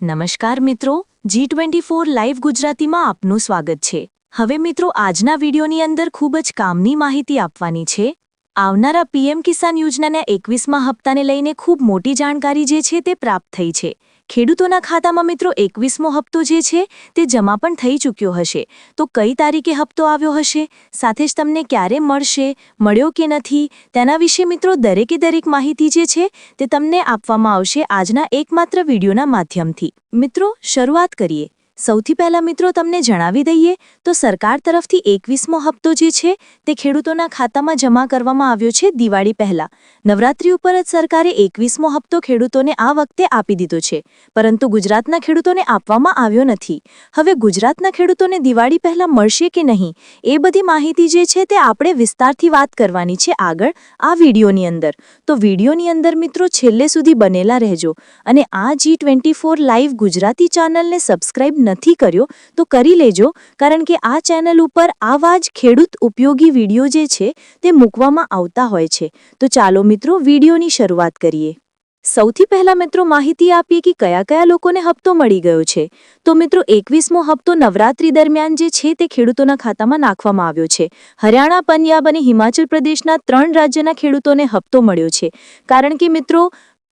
નમસ્કાર મિત્રો, જી twenty four live ગુજરાતીમાં આપનું સ્વાગત છે. હવે મિત્રો, આજના વિડીયોની અંદર ખૂબ જ કામની માહિતી આપવાની છે. આવનારા પીએમ કિસાન યોજનાના એકવીસમાં હપ્તાને લઈને ખૂબ મોટી જાણકારી જે છે તે પ્રાપ્ત થઈ છે. ખેડૂતોના ખાતામાં મિત્રો એકવીસમો હપ્તો જે છે તે જમા પણ થઈ ચૂક્યો હશે. તો કઈ તારીખે હપ્તો આવ્યો હશે? સાથે જ તમને ક્યારે મળશે? મળ્યો કે નથી? તેના વિશે મિત્રો દરેકે દરેક માહિતી જે છે તે તમને આપવામાં આવશે આજના એકમાત્ર વિડીયોના માધ્યમથી. મિત્રો, શરૂઆત કરીએ. સૌથી પહેલા મિત્રો તમને જણાવી દઈએ, તો સરકાર તરફથી એકવીસમો હપ્તો જે છે, તે ખેડૂતોના ખાતામાં જમા કરવામાં આવ્યો છે દિવાળી પહેલા. નવરાત્રી ઉપર જ સરકારે એકવીસમો હપ્તો ખેડૂતોને આ વખતે આપી દીધો છે, પરંતુ ગુજરાતના ખેડૂતોને આપવામાં આવ્યો નથી. હવે ગુજરાતના ખેડૂતોને દિવાળી પહેલા મળશે કે નહીં, એ બધી માહિતી જે છે તે આપણે વિસ્તારથી વાત કરવાની છે આગળ, આ વિડીયોની અંદર. તો વિડીયોની અંદર મિત્રો છેલ્લે સુધી બનેલા રહેજો, અને આ G twenty four live Gujarati ચેનલને સબસ્ક્રાઇબ નથી કર્યો, તો કરી લેજો, કારણ કે આ ચેનલ ઉપર આવા જ ખેડૂત ઉપયોગી વીડિયો જે છે, તે મૂકવામાં આવતા હોય છે. તો ચાલો મિત્રો, વિડીયોની શરૂઆત કરીએ. સૌથી પહેલા મિત્રો માહિતી આપીએ કે કયા કયા લોકોને હપ્તો મળી ગયો છે. તો મિત્રો, એકવીસમો હપ્તો નવરાત્રી દરમિયાન જે છે, તે ખેડૂતોના ખાતામાં નાખવામાં આવ્યો છે. હરિયાણા, પંજાબ અને હિમાચલ પ્રદેશના ત્રણ રાજ્યના ખેડૂતોને હપ્તો મળ્યો છે. કારણ કે મિત્રો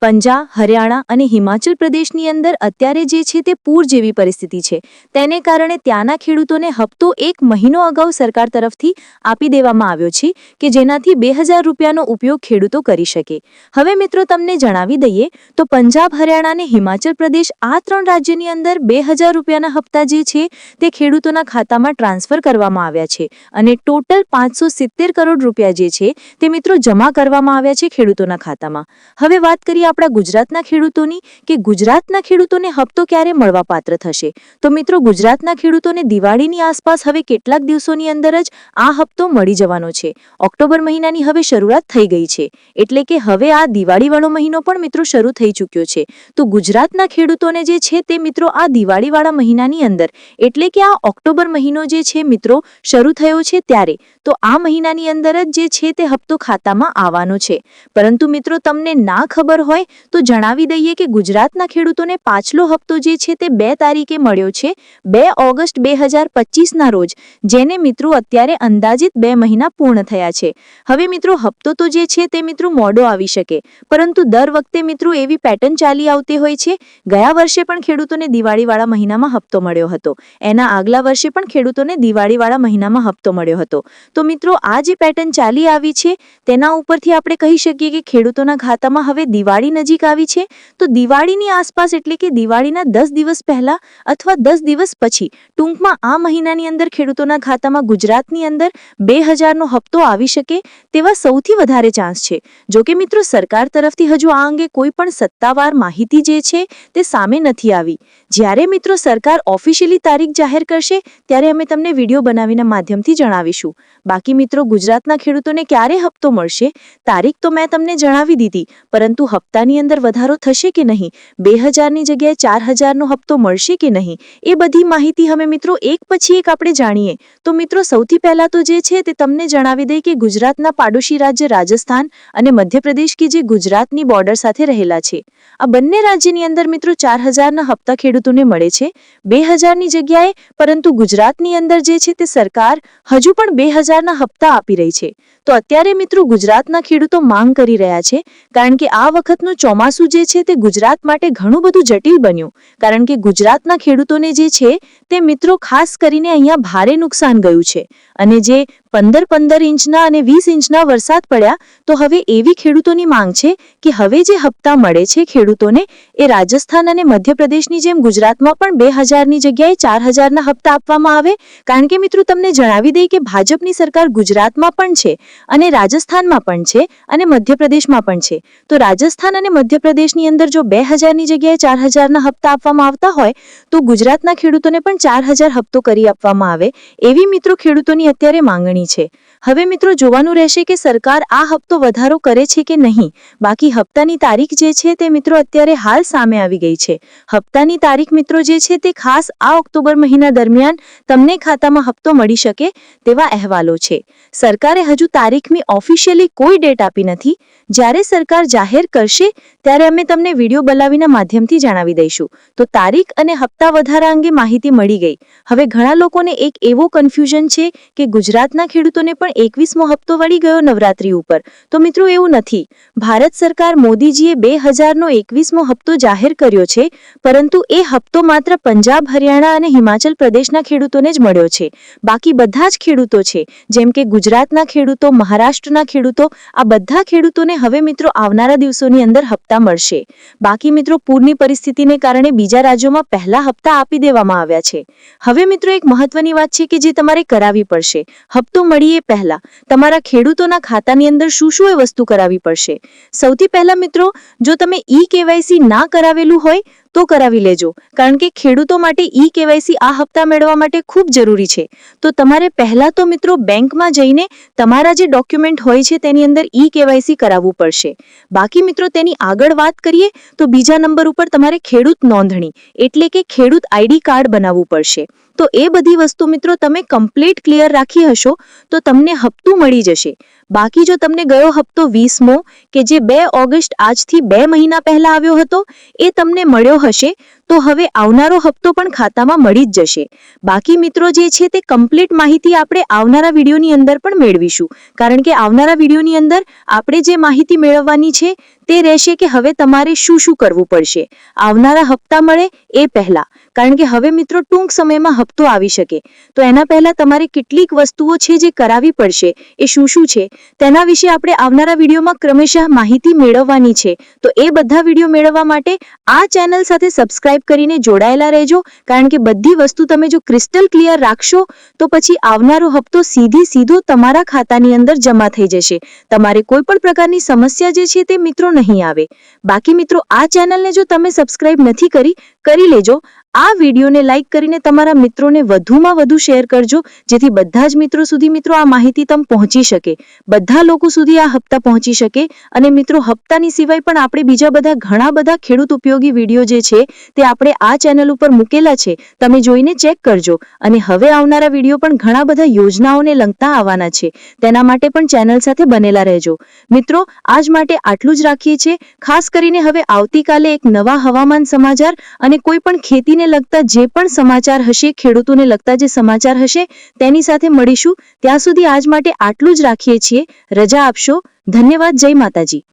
પંજાબ, હરિયાણા અને હિમાચલ પ્રદેશની અંદર અત્યારે જે છે તે પૂર જેવી પરિસ્થિતિ છે. તેને કારણે ત્યાંના ખેડૂતોને હપ્તો એક મહિનો અગાઉ સરકાર તરફથી આપી દેવામાં આવ્યો છે કે જેનાથી બે હજાર રૂપિયાનો ઉપયોગ ખેડૂતો કરી શકે. હવે મિત્રો તમને જણાવી દઈએ તો પંજાબ, હરિયાણા અને હિમાચલ પ્રદેશ આ ત્રણ રાજ્યની અંદર બે હજાર રૂપિયાના હપ્તા જે છે તે ખેડૂતોના ખાતામાં ટ્રાન્સફર કરવામાં આવ્યા છે અને ટોટલ પાંચસો સિત્તેર કરોડ રૂપિયા જે છે તે મિત્રો જમા કરવામાં આવ્યા છે ખેડૂતોના ખાતામાં. હવે વાત કરીએ આપણા ગુજરાતના ખેડૂતોની કે ગુજરાતના ખેડૂતોને હપ્તો ક્યારે મળવાપાત્ર થશે? તો મિત્રો, ગુજરાતના ખેડૂતોને દિવાળીની આસપાસ હવે કેટલાક દિવસોની અંદર જ આ હપ્તો મળી જવાનો છે. ઓક્ટોબર મહિનાની હવે શરૂઆત થઈ ગઈ છે. એટલે કે હવે આ દિવાળીવાળો મહિનો પણ મિત્રો શરૂ થઈ ચૂક્યો છે. તો ગુજરાતના ખેડૂતોને જે છે તે મિત્રો આ દિવાળીવાળા મહિનાની અંદર, એટલે કે આ ઓક્ટોબર મહિનો જે છે મિત્રો શરૂ થયો છે ત્યારે, તો આ મહિનાની અંદર જ જે છે તે હપ્તો ખાતામાં આવવાનો છે. પરંતુ મિત્રો, તમને ના ખબર હોય તો જણાવી દઈએ કે ગુજરાતના ખેડૂતોને પાછલો હપ્તો જે છે તે બે તારીખે મળ્યો છે, બે ઓગસ્ટ બે હજાર પચીસના રોજ, જેને મિત્રો અત્યારે અંદાજિત બે મહિના પૂર્ણ થયા છે. હવે મિત્રો, હપ્તો તો જે છે તે મિત્રો મોડો આવી શકે, પરંતુ દર વખતે મિત્રો એવી પેટર્ન ચાલી આવતી હોય છે. ગયા વર્ષે પણ ખેડૂતોને દિવાળીવાળા મહિનામાં હપ્તો મળ્યો હતો. એના આગલા વર્ષે પણ ખેડૂતોને દિવાળીવાળા મહિનામાં હપ્તો મળ્યો હતો. તો મિત્રો, આ જે પેટર્ન ચાલી આવી છે, તેના ઉપરથી આપણે કહી શકીએ કે ખેડૂતોના ખાતામાં હવે દિવાળી નજીક આવી છે, તો દિવાળીની આસપાસ એટલે કે દિવાળીના દસ દિવસ પહેલા અથવા દસ દિવસ પછી ટૂંકમાં આ મહિનાની અંદર ખેડૂતોના ખાતામાં ગુજરાતની અંદર બે હજારનો હપ્તો આવી શકે તેવા સૌથી વધારે ચાન્સ છે. જો કે મિત્રો, સરકાર તરફથી હજુ આ અંગે કોઈ પણ સત્તાવાર માહિતી જે છે તે સામે નથી આવી. જ્યારે મિત્રો, સરકાર ઓફિશિયલી તારીખ જાહેર કરશે, ત્યારે અમે તમને વીડિયો બનાવીના માધ્યમથી જણાવીશું. બાકી મિત્રો, ગુજરાતના ખેડૂતોને ક્યારે હપ્તો મળશે, તારીખ તો મેં તમને જણાવી દીધી, પરંતુ હપ્તાની અંદર વધારો થશે કે નહીં? બે હજારની જગ્યાએ ચાર હજારનો હપ્તો મળશે કે નહીં? એ બધી માહિતી અમે મિત્રો એક પછી એક આપણે જાણીએ. તો મિત્રો સૌથી પહેલાં તો જે છે તે તમને જણાવી દઈએ કે ગુજરાતના પાડોશી રાજ્ય રાજસ્થાન અને મધ્યપ્રદેશ કે જે ગુજરાતની બોર્ડર સાથે રહેલા છે. આ બંને રાજ્યની અંદર મિત્રો ચાર હજારના હપ્તા ખેડૂતોને મળે છે. બે હજારની જગ્યાએ, પરંતુ ગુજરાતની અંદર જે છે તે સરકાર હજુ પણ બે હજારના હપ્તા આપી રહી છે. તો અત્યારે મિત્રો ગુજરાતના ખેડૂતો માંગ કરી રહ્યા છે, કારણ કે આ વખતનું ચોમાસું જે છે તે ગુજરાત માટે ઘણું બધું જટિલ બન્યું. કારણ કે ગુજરાતના ખેડૂતોને જે છે તે મિત્રો ખાસ કરીને અહીંયા ભારે નુકસાન ગયું છે. અને જે પંદર પંદર ઇંચના અને વીસ ઇંચના વરસાદ પડ્યા, તો હવે એવી ખેડૂતોની માંગ છે કે હવે જે હપ્તા મળે છે ખેડૂતોને, એ રાજસ્થાન અને મધ્યપ્રદેશની જેમ ગુજરાતમાં પણ બે હજારની જગ્યાએ ચાર હજારના હપ્તા આપવામાં આવે. કારણ કે મિત્રો, તમને જણાવી દઈએ કે ભાજપની સરકાર ગુજરાતમાં પણ છે અને રાજસ્થાનમાં પણ છે અને મધ્યપ્રદેશમાં પણ છે. તો રાજસ્થાન અને મધ્યપ્રદેશની અંદર જો બે હજારની જગ્યાએ ચાર હજારના હપ્તા આપવામાં આવતા હોય, તો ગુજરાતના ખેડૂતોને પણ ચાર હજાર હપ્તો કરી આપવામાં આવે, એવી મિત્રો ખેડૂતોની અત્યારે માંગણી છે. હવે મિત્રો જોવાનું રહેશે કે સરકાર આ હપ્તો વધારો કરે છે કે નહીં. બાકી હપ્તાની તારીખ જે છે તે મિત્રો અત્યારે હાલ સામે આવી ગઈ છે. હપ્તાની તારીખ મિત્રો જે છે તે ખાસ આ ઓક્ટોબર મહિના દરમિયાન તમને ખાતામાં હપ્તો મળી શકે તેવા અહેવાલો છે. સરકારે હજુ તારીખની ઓફિશિયલી કોઈ ડેટ આપી નથી. જ્યારે સરકાર જાહેર કરશે, ત્યારે અમે તમને વીડિયો બનાવીના માધ્યમથી જણાવી દઈશું. તો તારીખ અને હપ્તા વધારા અંગે માહિતી મળી ગઈ. હવે ઘણા લોકોને એક એવો કન્ફ્યુઝન છે કે ગુજરાતના ખેડૂતોને પણ એકવીસમો હપ્તો વળી ગયો નવરાત્રી ઉપર. તો મિત્રો એવું નથી. ભારત સરકાર મોદીજીએ બે હજારનો એકવીસમો હપ્તો જાહેર કર્યો છે, પરંતુ એ હપ્તો માત્ર પંજાબ, હરિયાણા અને હિમાચલ પ્રદેશના ખેડૂતોને જ મળ્યો છે. બાકી બધા જ ખેડૂતો છે. જેમ કે ગુજરાતના ખેડૂતો, મહારાષ્ટ્રના ખેડૂતો, આ બધા ખેડૂતોને હવે મિત્રો આવનારા દિવસોની અંદર હપ્તા મળશે. બાકી મિત્રો પૂરની પરિસ્થિતિને કારણે બીજા રાજ્યોમાં પહેલા હપ્તા આપી દેવામાં આવ્યા છે. હવે મિત્રો એક મહત્વની વાત છે કે જે તમારે કરાવવી પડશે. હપ્તો મળીએ પહેલા. તમારા ખેડૂતોના ખાતાની અંદર શું શું એ વસ્તુ કરાવવી પડશે? સૌથી પહેલા મિત્રો, જો તમે ઈ કેવાયસી ના કરાવેલું હોય તો કરાવી લેજો. કારણ કે ખેડૂતો માટે ઈ કેવાયસી આ હપ્તા મેળવવા માટે ખૂબ જરૂરી છે. તો તમારે પહેલા તો મિત્રો બેંકમાં જઈને તમારા જે ડોક્યુમેન્ટ હોય છે તેની અંદર ઈ કેવાયસી કરાવવું પડશે. બાકી મિત્રો તેની આગળ વાત કરીએ તો બીજા નંબર ઉપર તમારે ખેડૂત નોંધણી, એટલે કે ખેડૂત આઈડી કાર્ડ બનાવવું પડશે. તો એ બધી વસ્તુ મિત્રો તમે કમ્પ્લીટ ક્લિયર રાખી હશો, તો તમને હપ્તું મળી જશે. બાકી જો તમને ગયો હપ્તો વીસમો, કે જે બે ઓગસ્ટ આજથી બે મહિના પહેલા આવ્યો હતો, એ તમને મળ્યો હશે, તો હવે આવનારો હપ્તો પણ ખાતામાં મળી જ જશે. બાકી મિત્રો જે છે તે કમ્પ્લીટ માહિતી આપણે આવનારા વિડીયોની અંદર પણ મેળવીશું. કારણ કે આવનારા વિડીયોની અંદર આપણે જે માહિતી મેળવવાની છે તે રહેશે કે હવે તમારે શું શું કરવું પડશે. આવનારા હપ્તા મળે એ પહેલા. કારણ કે હવે મિત્રો ટૂંક સમયમાં હપ્તો આવી શકે. તો એના પહેલા તમારે કેટલીક વસ્તુઓ છે જે કરાવી પડશે, એ શું શું છે? તેના વિશે આપણે આવનારા વિડીયોમાં ક્રમશઃ માહિતી મેળવવાની છે. તો એ બધા વીડિયો મેળવવા માટે આ ચેનલ સાથે સબસ્ક્રાઇબ કરીને જોડાયેલા રહેજો. કારણ કે બધી વસ્તુ તમે જો ક્રિસ્ટલ ક્લિયર રાખશો, તો પછી આવનારો હપ્તો સીધી સીધો તમારા ખાતાની અંદર જમા થઈ જશે. તમારે કોઈ પણ પ્રકારની સમસ્યા જે છે તે મિત્રો નહીં આવે. બાકી મિત્રો આ ચેનલને જો તમે સબસ્ક્રાઇબ નથી કરી કરી લેજો. આ વિડીયોને લાઇક કરીને તમારા મિત્રોને વધુમાં વધુ શેર કરજો, જેથી બધા જ મિત્રો સુધી મિત્રો આ માહિતી તમ પહોંચી શકે. બધા લોકો સુધી આ હપ્તા પહોંચી શકે અને મિત્રો હપ્તાની સિવાય પણ આપણે બીજા બધા ઘણા બધા ખેડૂત ઉપયોગી વીડિયો જે છે તે આપણે આ ચેનલ ઉપર મૂકેલા છે, તમે જોઈને ચેક કરજો. અને હવે આવનારા વીડિયો પણ ઘણા બધા યોજનાઓને લંગતા આવવાના છે. તેના માટે પણ ચેનલ સાથે બનેલા રહેજો. મિત્રો, આજ માટે આટલું જ રાખીએ છીએ. ખાસ કરીને હવે આવતીકાલે એક નવા હવામાન સમાચાર અને કોઈ પણ ખેતીને લગતા જે પણ સમાચાર હશે, ખેડૂતોને લગતા જે સમાચાર હશે, તેની સાથે મળીશું. ત્યાં સુધી આજ માટે આટલું જ રાખીએ છીએ. રજા આપશો. ધન્યવાદ. જય માતાજી.